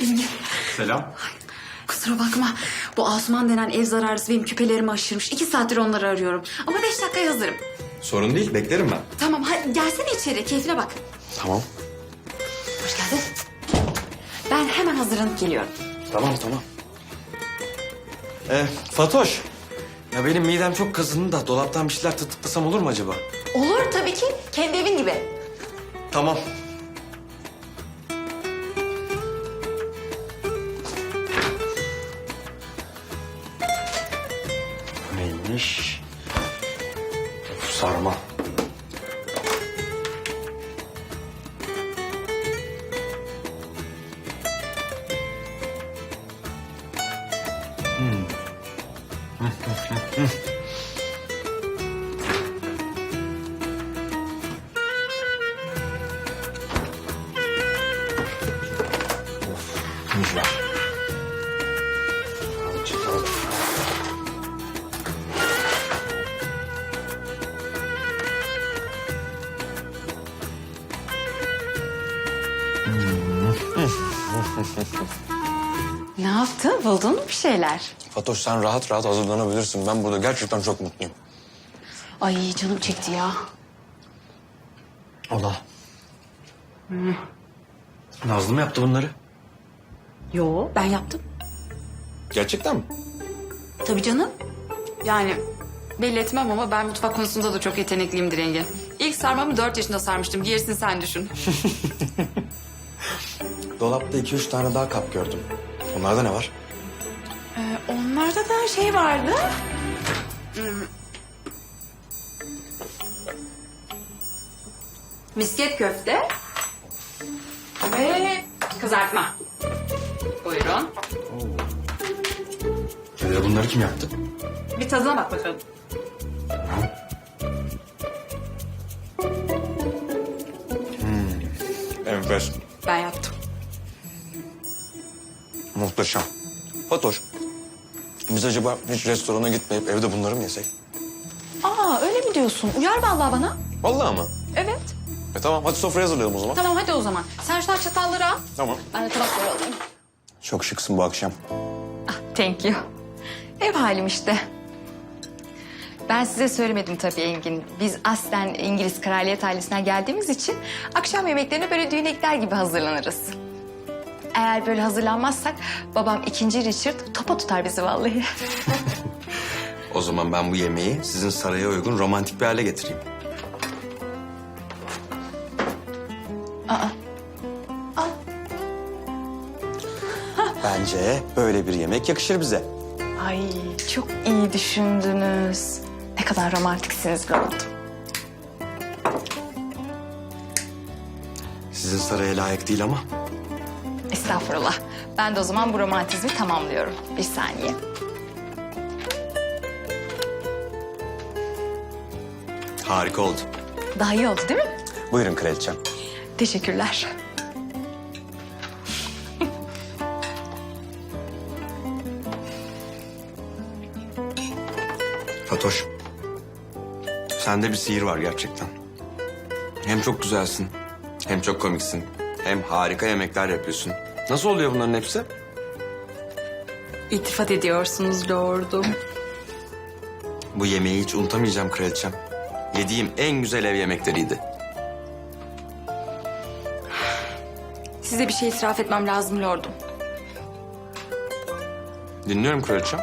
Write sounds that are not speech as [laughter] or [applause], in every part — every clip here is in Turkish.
Engin Selam. kusura bakma. Bu Asuman denen ev zararlısı benim küpelerimi aşırmış. İki saattir onları arıyorum. Ama beş dakikaya hazırım. Sorun değil, beklerim ben. Tamam hadi gelsene içeri keyfine bak. Tamam. Hoş geldin. Ben hemen hazırlanıp geliyorum. Tamam, tamam. Ee, Fatoş. Ya benim midem çok kazındı da dolaptan bir şeyler tırtıklasam olur mu acaba? Olur tabii ki. Kendi evin gibi. Tamam. Neymiş? Sarma. Tuz var. Azıcık Ne yaptın? Buldun mu bir şeyler? Fatoş sen rahat rahat hazırlanabilirsin. Ben burada gerçekten çok mutluyum. Ay canım çekti ya. Allah. Nazlı mı yaptı bunları? Yo ben yaptım. Gerçekten mi? Tabii canım. Yani belli etmem ama ben mutfak konusunda da çok yetenekliyimdir Engin. İlk sarmamı dört yaşında sarmıştım. Gerisini sen düşün. [laughs] Dolapta iki üç tane daha kap gördüm. Onlarda ne var? Ee, onlarda da şey vardı. Hmm. Misket köfte. Ve kızartma. Buyurun. Ya bunları kim yaptı? Bir tadına bak bakalım. Enfes. Muhteşem. Fatoş. Biz acaba hiç restorana gitmeyip evde bunları mı yesek? Aa öyle mi diyorsun? Uyar vallahi bana. Vallahi mı? Evet. E tamam hadi sofraya hazırlayalım o zaman. Tamam hadi o zaman. Sen şu çatalları al. Tamam. Ben de tabakları alayım. Çok şıksın bu akşam. Ah, thank you. Ev halim işte. Ben size söylemedim tabii Engin. Biz aslen İngiliz kraliyet ailesinden geldiğimiz için akşam yemeklerine böyle düğünekler gibi hazırlanırız. Eğer böyle hazırlanmazsak babam ikinci Richard topa tutar bizi vallahi. O zaman ben bu yemeği sizin saraya uygun romantik bir hale getireyim. [laughs] Bence böyle bir yemek yakışır bize. Ay çok iyi düşündünüz. Ne kadar romantiksiniz Lord. Sizin saraya layık değil ama. Estağfurullah. Ben de o zaman bu romantizmi tamamlıyorum. Bir saniye. Harika oldu. Daha iyi oldu değil mi? Buyurun kraliçem. Teşekkürler. Fatoş. Sende bir sihir var gerçekten. Hem çok güzelsin, hem çok komiksin, hem harika yemekler yapıyorsun. Nasıl oluyor bunların hepsi? İltifat ediyorsunuz lordum. Bu yemeği hiç unutamayacağım kraliçem. Yediğim en güzel ev yemekleriydi. Size bir şey itiraf etmem lazım lordum. Dinliyorum kraliçem.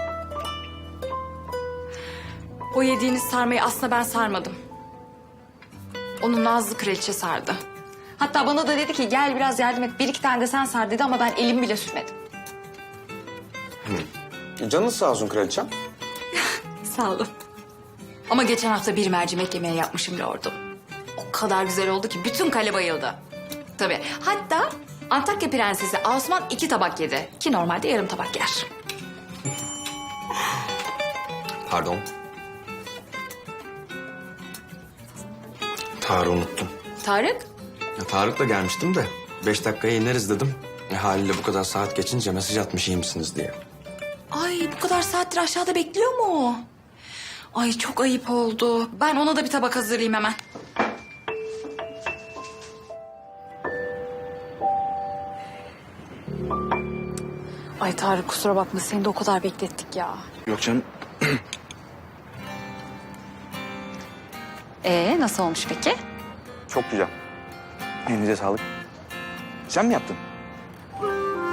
O yediğiniz sarmayı aslında ben sarmadım. Onu Nazlı kraliçe sardı. Hatta bana da dedi ki gel biraz yardım et. Bir iki tane de sen sar dedi ama ben elimi bile sürmedim. Canınız sağ olsun kraliçem. [laughs] Sağ olun. Ama geçen hafta bir mercimek yemeği yapmışım lordum. O kadar güzel oldu ki bütün kale bayıldı. Tabii. Hatta Antakya prensesi Asuman iki tabak yedi. Ki normalde yarım tabak yer. Pardon. Tarık'ı unuttum. Tarık? Ya Tarık'la gelmiştim de beş dakikaya ineriz dedim. E, haliyle bu kadar saat geçince mesaj atmış iyi misiniz diye. Ay bu kadar saattir aşağıda bekliyor mu? o? Ay çok ayıp oldu. Ben ona da bir tabak hazırlayayım hemen. Ay Tarık kusura bakma seni de o kadar beklettik ya. Yok canım. [clears throat] Ee nasıl olmuş peki? Çok güzel. Elinize sağlık. Sen mi yaptın?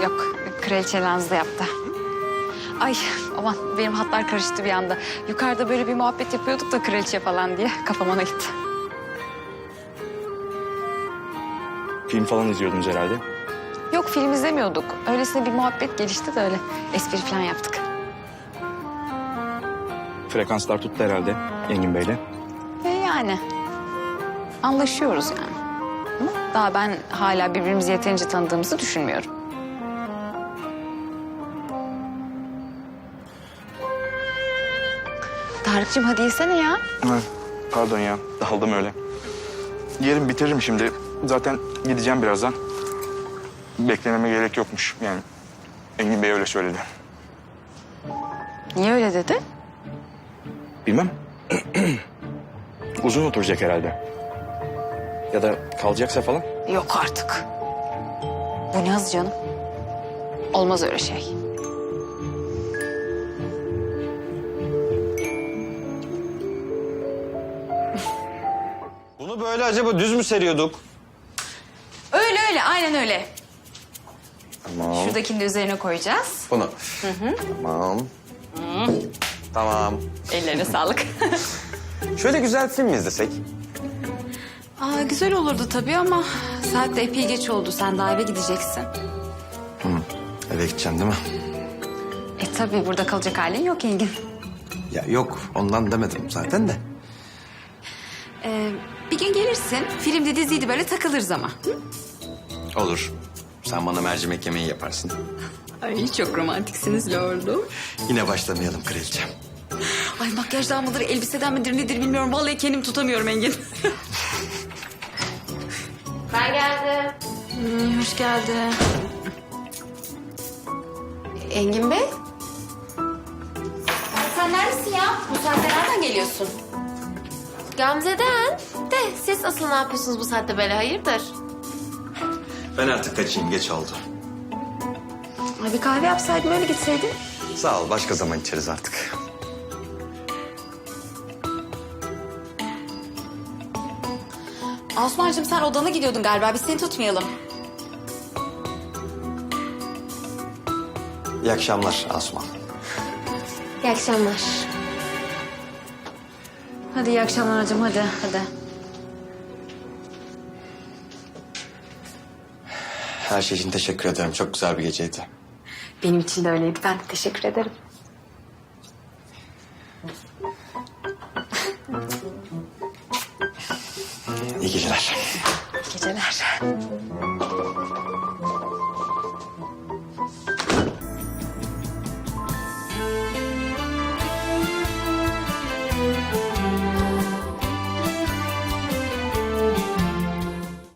Yok, kraliçe Nazlı yaptı. Ay aman benim hatlar karıştı bir anda. Yukarıda böyle bir muhabbet yapıyorduk da kraliçe falan diye kafam ona gitti. Film falan izliyordunuz herhalde. Yok film izlemiyorduk. Öylesine bir muhabbet gelişti de öyle espri falan yaptık. Frekanslar tuttu herhalde Engin Bey'le. Ve yani anlaşıyoruz yani. Ama daha ben hala birbirimizi yeterince tanıdığımızı düşünmüyorum. Tarık'cığım hadi yesene ya. Ha, pardon ya. Daldım öyle. Yerim bitiririm şimdi. Zaten gideceğim birazdan. Beklememe gerek yokmuş yani. Engin Bey öyle söyledi. Niye öyle dedi? Bilmem. [clears throat] Uzun oturacak herhalde. Ya da kalacaksa falan. Yok artık. Bu ne hız canım? Olmaz öyle şey. Bunu böyle acaba düz mü seriyorduk? Öyle öyle aynen öyle. Tamam. Şuradakini de üzerine koyacağız. Bunu. Tamam. Tamam. Ellerine sağlık. Şöyle güzel film mi izlesek? Aa, güzel olurdu tabii ama saat de epey geç oldu. Sen daha eve gideceksin. Eve gideceğim değil mi? E tabii burada kalacak halin yok Engin. Ya yok ondan demedim zaten de. Ee, bir gün gelirsin. Filmde diziydi böyle takılırız ama. Olur. Sen bana mercimek yemeği yaparsın. Ay çok romantiksiniz lordum. Yine başlamayalım kraliçem. Ay makyajdan mıdır, elbiseden midir nedir bilmiyorum. Vallahi kendimi tutamıyorum Engin. [laughs] Ben geldim. Hmm, hoş geldin. Engin Bey? Sen neredesin ya? Bu saatte nereden geliyorsun? Gamze'den. De siz asıl ne yapıyorsunuz bu saatte böyle hayırdır? Ben artık kaçayım geç oldu. Ay bir kahve yapsaydım öyle gitseydin. Sağ ol başka zaman içeriz artık. Osman'cığım sen odana gidiyordun galiba. Biz seni tutmayalım. İyi akşamlar Asuman. İyi akşamlar. Hadi iyi akşamlar hocam hadi hadi. Her şey için teşekkür ederim. Çok güzel bir geceydi. Benim için de öyleydi. Ben de teşekkür ederim.